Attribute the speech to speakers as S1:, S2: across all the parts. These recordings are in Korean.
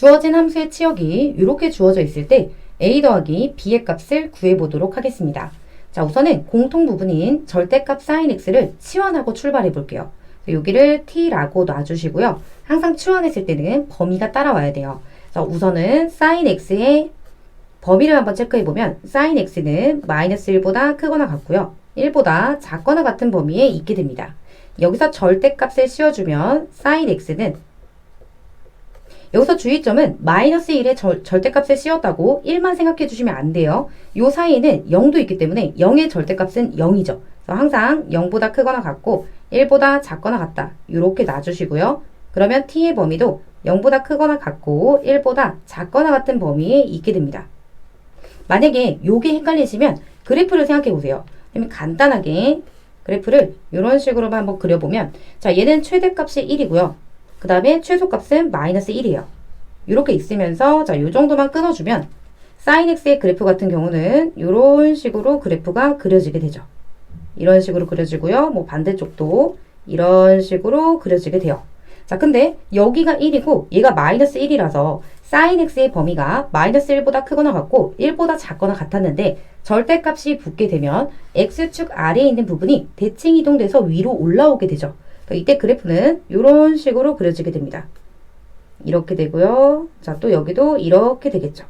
S1: 주어진 함수의 치역이 이렇게 주어져 있을 때 a 더하기 b의 값을 구해보도록 하겠습니다. 자, 우선은 공통 부분인 절대값 sin x를 치환하고 출발해 볼게요. 여기를 t라고 놔주시고요. 항상 치환했을 때는 범위가 따라와야 돼요. 자, 우선은 sin x의 범위를 한번 체크해 보면 sin x는 마이너스 1보다 크거나 같고요. 1보다 작거나 같은 범위에 있게 됩니다. 여기서 절대값을 씌워주면 sin x는 여기서 주의점은 마이너스 1의 절, 절대값을 씌웠다고 1만 생각해 주시면 안 돼요. 요 사이에는 0도 있기 때문에 0의 절대값은 0이죠. 그래서 항상 0보다 크거나 같고 1보다 작거나 같다. 이렇게 놔주시고요. 그러면 t의 범위도 0보다 크거나 같고 1보다 작거나 같은 범위에 있게 됩니다. 만약에 요게 헷갈리시면 그래프를 생각해 보세요. 그러면 간단하게 그래프를 이런 식으로만 한번 그려보면 자 얘는 최대값이 1이고요. 그 다음에 최소값은 마이너스 1이에요. 이렇게 있으면서 자, 요 정도만 끊어주면 sin x의 그래프 같은 경우는 이런 식으로 그래프가 그려지게 되죠. 이런 식으로 그려지고요. 뭐 반대쪽도 이런 식으로 그려지게 돼요. 자, 근데 여기가 1이고 얘가 마이너스 1이라서 sin x의 범위가 마이너스 1보다 크거나 같고 1보다 작거나 같았는데 절대값이 붙게 되면 x축 아래에 있는 부분이 대칭 이동돼서 위로 올라오게 되죠. 이때 그래프는 이런 식으로 그려지게 됩니다. 이렇게 되고요. 자, 또 여기도 이렇게 되겠죠.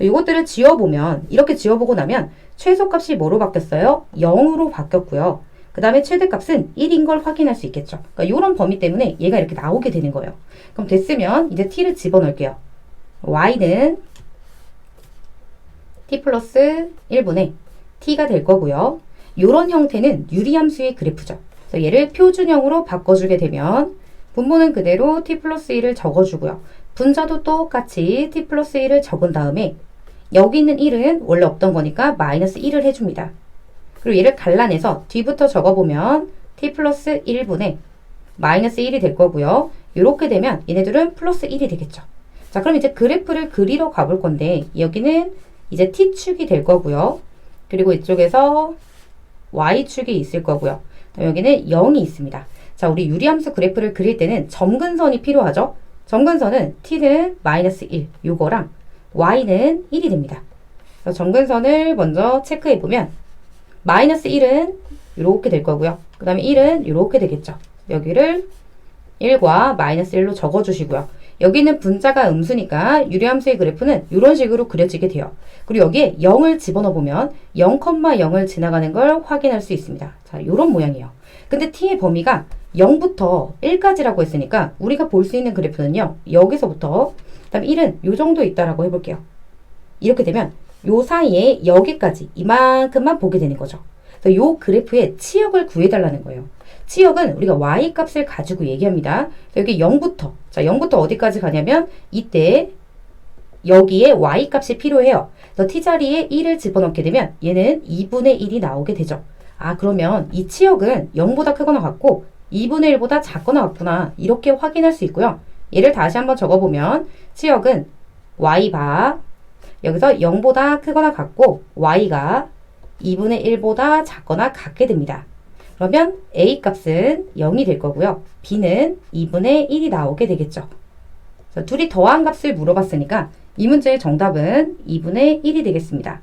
S1: 이것들을 지워보면 이렇게 지워보고 나면 최소값이 뭐로 바뀌었어요? 0으로 바뀌었고요. 그 다음에 최대값은 1인 걸 확인할 수 있겠죠. 그러니까 이런 범위 때문에 얘가 이렇게 나오게 되는 거예요. 그럼 됐으면 이제 t를 집어넣을게요. y는 t 플러스 1분의 t가 될 거고요. 이런 형태는 유리함수의 그래프죠. 그래서 얘를 표준형으로 바꿔주게 되면 분모는 그대로 t 플러스 1을 적어주고요. 분자도 똑같이 t 플러스 1을 적은 다음에 여기 있는 1은 원래 없던 거니까 마이너스 1을 해줍니다. 그리고 얘를 갈라내서 뒤부터 적어보면 t 플러스 1분의 마이너스 1이 될 거고요. 이렇게 되면 얘네들은 플러스 1이 되겠죠. 자, 그럼 이제 그래프를 그리러 가볼 건데 여기는 이제 t축이 될 거고요. 그리고 이쪽에서 y축이 있을 거고요. 여기는 0이 있습니다. 자, 우리 유리함수 그래프를 그릴 때는 점근선이 필요하죠? 점근선은 t는 마이너스 1, 요거랑 y는 1이 됩니다. 그래서 점근선을 먼저 체크해 보면 마이너스 1은 이렇게 될 거고요. 그 다음에 1은 이렇게 되겠죠. 여기를 1과 마이너스 1로 적어주시고요. 여기는 분자가 음수니까 유리함수의 그래프는 이런 식으로 그려지게 돼요. 그리고 여기에 0을 집어넣어 보면 0,0을 지나가는 걸 확인할 수 있습니다. 자, 이런 모양이에요. 근데 t의 범위가 0부터 1까지라고 했으니까 우리가 볼 수 있는 그래프는요. 여기서부터 그다음 1은 이 정도 있다라고 해볼게요. 이렇게 되면 요 사이에 여기까지 이만큼만 보게 되는 거죠. 그래서 요 그래프의 치역을 구해달라는 거예요. 치역은 우리가 y 값을 가지고 얘기합니다. 여기 0부터 자 0부터 어디까지 가냐면 이때 여기에 y 값이 필요해요. 그래서 t 자리에 1을 집어넣게 되면 얘는 2분의 1이 나오게 되죠. 아 그러면 이 치역은 0보다 크거나 같고 2분의 1보다 작거나 같구나 이렇게 확인할 수 있고요. 얘를 다시 한번 적어보면 치역은 y바 여기서 0보다 크거나 같고 y가 2분의 1보다 작거나 같게 됩니다. 그러면 a 값은 0이 될 거고요. b는 2분의 1이 나오게 되겠죠. 둘이 더한 값을 물어봤으니까 이 문제의 정답은 2분의 1이 되겠습니다.